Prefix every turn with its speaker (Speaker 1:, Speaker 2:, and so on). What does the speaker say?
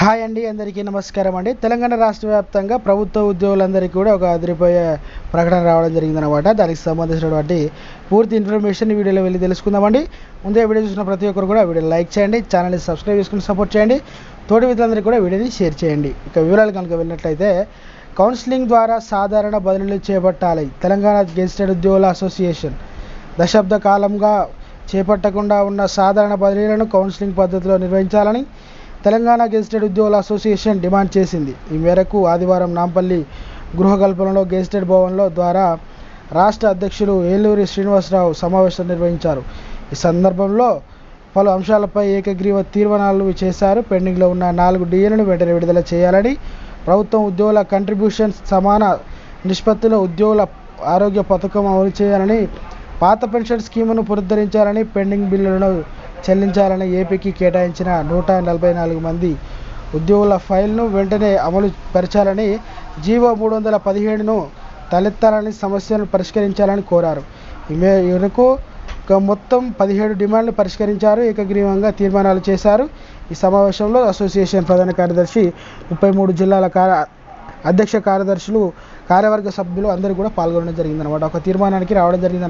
Speaker 1: Hi అండి అందరికీ నమస్కారం అండి. తెలంగాణ రాష్ట్ర వ్యాప్తంగా ప్రభుత్వ ఉద్యోగులందరికీ కూడా ఒక అదిరిపోయే ప్రకటన రావడం జరిగిందనమాట దానికి సంబంధించినటువంటి పూర్తి ఇన్ఫర్మేషన్ వీడియోలో వెళ్ళి తెలుసుకుందామండి ముందే వీడియో చూసిన ప్రతి ఒక్కరు కూడా వీడియో లైక్ చేయండి ఛానల్ని సబ్స్క్రైబ్ చేసుకుని సపోర్ట్ చేయండి. తోటి మిత్రులందరికీ కూడా వీడియోని షేర్ చేయండి. ఇక వివరాలు కనుక వెళ్ళినట్లయితే కౌన్సిలింగ్ ద్వారా సాధారణ బదిలీలు చేపట్టాలి తెలంగాణ గెజిటెడ్ ఉద్యోగుల అసోసియేషన్. దశాబ్ద కాలంగా చేపట్టకుండా ఉన్న సాధారణ బదిలీలను కౌన్సిలింగ్ పద్ధతిలో నిర్వహించాలని తెలంగాణ గెజిటెడ్ ఉద్యోగుల అసోసియేషన్ డిమాండ్ చేసింది. ఈ మేరకు ఆదివారం నాంపల్లి గృహకల్పనలో గెజిటెడ్ భవన్లో ద్వారా రాష్ట్ర అధ్యక్షులు ఏలూరి శ్రీనివాసరావు సమావేశం నిర్వహించారు. ఈ సందర్భంలో పలు అంశాలపై ఏకగ్రీవ తీర్మానాలు చేశారు. పెండింగ్లో ఉన్న నాలుగు డిఏలను వెంటనే విడుదల చేయాలని ప్రభుత్వం ఉద్యోగుల కంట్రిబ్యూషన్ సమాన నిష్పత్తిలో ఉద్యోగుల ఆరోగ్య పథకం అమలు చేయాలని పాత పెన్షన్ స్కీమును పునరుద్ధరించాలని పెండింగ్ బిల్లులను చెల్లించాలని ఏపీకి కేటాయించిన నూట నలభై నాలుగు మంది ఉద్యోగుల ఫైల్ను వెంటనే అమలు పరచాలని జీవో మూడు వందల పదిహేడును తలెత్తాలని సమస్యలను పరిష్కరించాలని కోరారు. ఈమెకు మేరకు మొత్తం పదిహేడు డిమాండ్లు పరిష్కరించారు. ఏకగ్రీవంగా తీర్మానాలు చేశారు. ఈ సమావేశంలో అసోసియేషన్ ప్రధాన కార్యదర్శి ముప్పై మూడు జిల్లాల కార్య అధ్యక్ష కార్యదర్శులు కార్యవర్గ సభ్యులు అందరూ కూడా పాల్గొనడం జరిగిందనమాట ఒక తీర్మానానికి రావడం జరిగింది